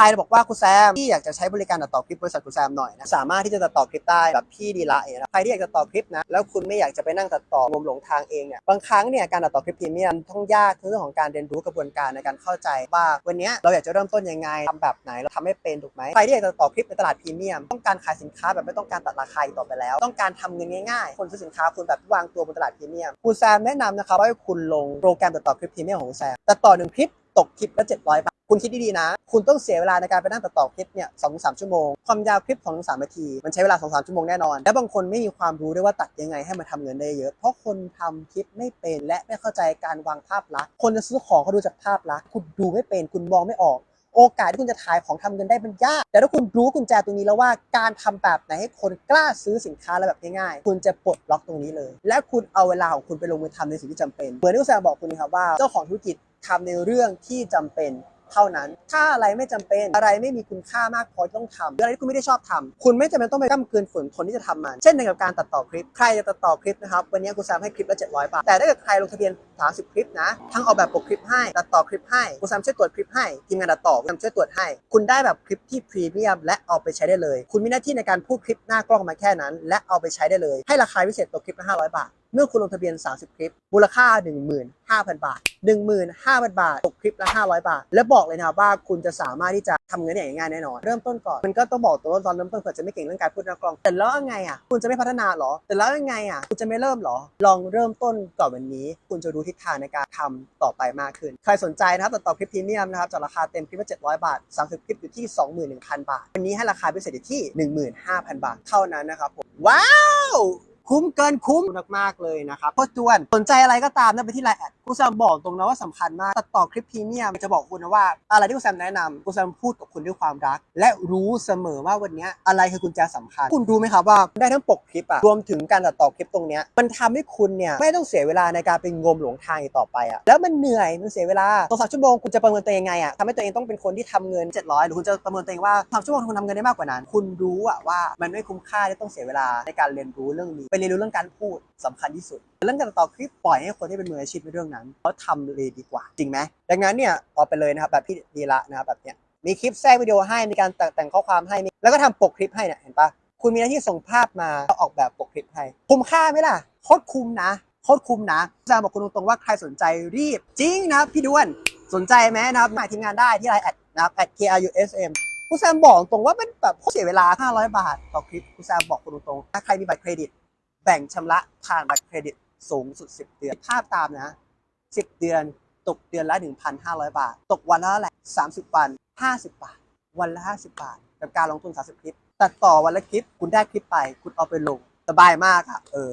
ใครบอกว่าคุณแซมที่อยากจะใช้บริการตัดต่อคลิปบริษัทคุณแซมหน่อยนะสามารถที่จะตัดต่อคลิปได้แบบพี่ดีละเองนะใครที่อยากจะต่อคลิปนะแล้วคุณไม่อยากจะไปนั่งตัดต่องมหลงทางเองเนี่ยบางครั้งเนี่ยการตัดต่อคลิปพรีเมียมต้องยากเรื่องของการเรียนรู้กระบวนการในการเข้าใจว่าวันนี้เราอยากจะเริ่มต้นยังไงทำแบบไหนเราทำให้เป็นถูกไหมใครที่อยากจะต่อคลิปในตลาดพรีเมียมต้องการขายสินค้าแบบไม่ต้องการตัดราคาต่อไปแล้ว ต้องการทำเงินง่ายๆ คนซื้อสินค้าคุณแบบวางตัวบนตลาดพรีเมียมคุณแซมแนะนำนะครับว่าให้คุณลงโปรแกรมตัดต่อคลิปพรีเมียมของคุณแซมตัดต่อหนึ่งคลิปตกคลิปละ700บาทคุณคิดดีๆนะ คุณต้องเสียเวลาในการไปนั่งตัดต่อคลิปเนี่ยสองถึงสามชั่วโมง ความยาวคลิป2อถึงสามนาที มันใช้เวลา2องสามชั่วโมงแน่นอน และบางคนไม่มีความรู้ด้วยว่าตัดยังไงให้มันทำเงินได้เยอะ เพราะคนทำคลิปไม่เป็นและไม่เข้าใจการวางภาพลักษณ์ คนจะซื้อของเขาดูจากภาพลักษณ์ คุณดูไม่เป็น คุณมองไม่ออกโอกาสที่คุณจะขายของทำเงินได้มันยาก แต่ถ้าคุณรู้กุญแจตรงนี้แล้วว่าการทำแบบไหนให้คนกล้าซื้อสินค้าอะไรแบบง่ายๆ คุณจะปลดล็อกตรงนี้เลย และคุณเอาเวลาของคุณไปลงมือทำในสิ่งที่จำเป็น เหมือนที่คุณแซมบอกคุณนะครับว่าเจ้าของธุรกิจทำในเรื่องที่จำเป็น เท่านั้น ถ้าอะไรไม่จำเป็นอะไรไม่มีคุณค่ามากพอที่ต้องทำหรืออะไรที่คุณไม่ได้ชอบทำคุณไม่จำเป็นต้องไปก้ำเกินฝืนทนที่จะทำมัน เช่นเดียวกับการตัดต่อคลิป ใครจะตัดต่อคลิปนะครับ วันนี้คุณแซมให้คลิปละ700 บาท แต่ถ้าเกิดใครลงทะเบียน 30 คลิปนะ ทั้งออกแบบปกคลิปให้ ตัดต่อคลิปให้คุณแซมช่วยตรวจคลิปให้ ทีมงานตัดต่อคุณแซมช่วยตรวจให้ คุณได้แบบคลิปที่พรีเมียมและเอาไปใช้ได้เลย คุณมีหน้าที่ในการพูดคลิปหน้ากล้องมาแค่นั้น และเอาไปใช้ได้เลย ให้ราคาพิเศษตกคลิปละ500 บาท เมื่อคุณลงทะเบียน 30 คลิป มูลค่า 15,000 บาท 15,000 บาท ตกคลิปละ 500 บาท และบอกเลยนะครับว่าคุณจะสามารถที่จะทำเงินได้อย่างง่ายแน่นอน เริ่มต้นก่อน มันก็ต้องบอกตัวว่าตอนเริ่มต้นเผื่อจะไม่เก่งเรื่องการพูดน้ากลอง แต่แล้วยังไงอะ คุณจะไม่พัฒนาหรอ แต่แล้วยังไงอะ คุณจะไม่เริ่มหรอ ลองเริ่มต้นก่อนวันนี้ คุณจะรู้ทิศทางในการทำต่อไปมากขึ้น ใครสนใจนะครับตัดต่อคลิปพรีเมียมนะครับจากราคาเต็มคลิปละ700 บาท 30 คลิปอยู่ที่ 21,000 บาท วันนี้ให้ราคาพิเศษที่ 15,000 บาทเท่านั้นนะครับผมว้าว คุ้มเกินคุ้มมากๆเลยนะครับโคตรจวนสนใจอะไรก็ตามนะไปที่ไลน์แอดกูแซมบอกตรงนะว่าสำคัญมากตัดต่อคลิปพรีเมียมจะบอกคุณนะว่าอะไรที่กูแซมแนะนำกูแซมพูดกับคุณด้วยความรัก และรู้เสมอว่าวันนี้อะไรคือกุญแจสำคัญ คุณรู้ไหมครับว่าได้ทั้งปกคลิปอะรวมถึงการตัดต่อคลิปตรงเนี้ยมันทำให้คุณเนี่ยไม่ต้องเสียเวลาในการไปงมหลงทางอีกต่อไปอะแล้วมันเหนื่อยมันเสียเวลาสองสามชั่วโมงคุณจะประเมินตัวเองไงอะทำให้ตัวเองต้องเป็นคนที่ทำเงิน 700 หรือคุณจะประเมินตัวเองว่าสามชั่วโมงคุณทำเงินได้มากกว่านั้น คุณรู้อะว่ามันไม่คุ้มค่าที่ต้องเสียเวลาในการเรียนรู้เรื่องนี้ไปเรียนรู้เรื่องการพูดสำคัญที่สุด เรื่องการตัดต่อคลิปปล่อยให้คนที่เป็นมืออาชีพในเรื่องนั้นเขาทำเลยดีกว่า จริงไหมดังนั้นเนี่ยเอาไปเลยนะครับแบบพี่ดีละนะครับแบบเนี้ยมีคลิปแทรกวิดีโอให้มีการแต่งข้อความให้มีแล้วก็ทำปกคลิปให้เนี่ยเห็นปะคุณมีหน้าที่ส่งภาพมาแล้วออกแบบปกคลิปให้คุ้มค่าไหมล่ะโคตรคุ้มนะโคตรคุ้มนะจะบอกคุณตรงๆว่าใครสนใจรีบ จริงนะพี่ด้วนสนใจไหมนะครับมาทีมงานได้ที่ไลน์แอดนะครับ at krusm คุณแซมบอกตรงว่ามันแบบเสียเวลา 500 บาท ต่อคลิปคุณแซมบอกคุณตรงๆถ้าใครมีบัตรเครดิต แบ่งชำระผ่านบัตรเครดิตสูงสุด 10 เดือนภาพตามนะ 10 เดือนตกเดือนละ 1,500 บาท ตกวันละเท่าไหละ 30 วัน 50 บาท วันละ 50 บาท กับการลงทุน 30 คลิป ตัดต่อวันละคลิป คุณได้คลิปไป คุณเอาไปลง สบายมากอะเออ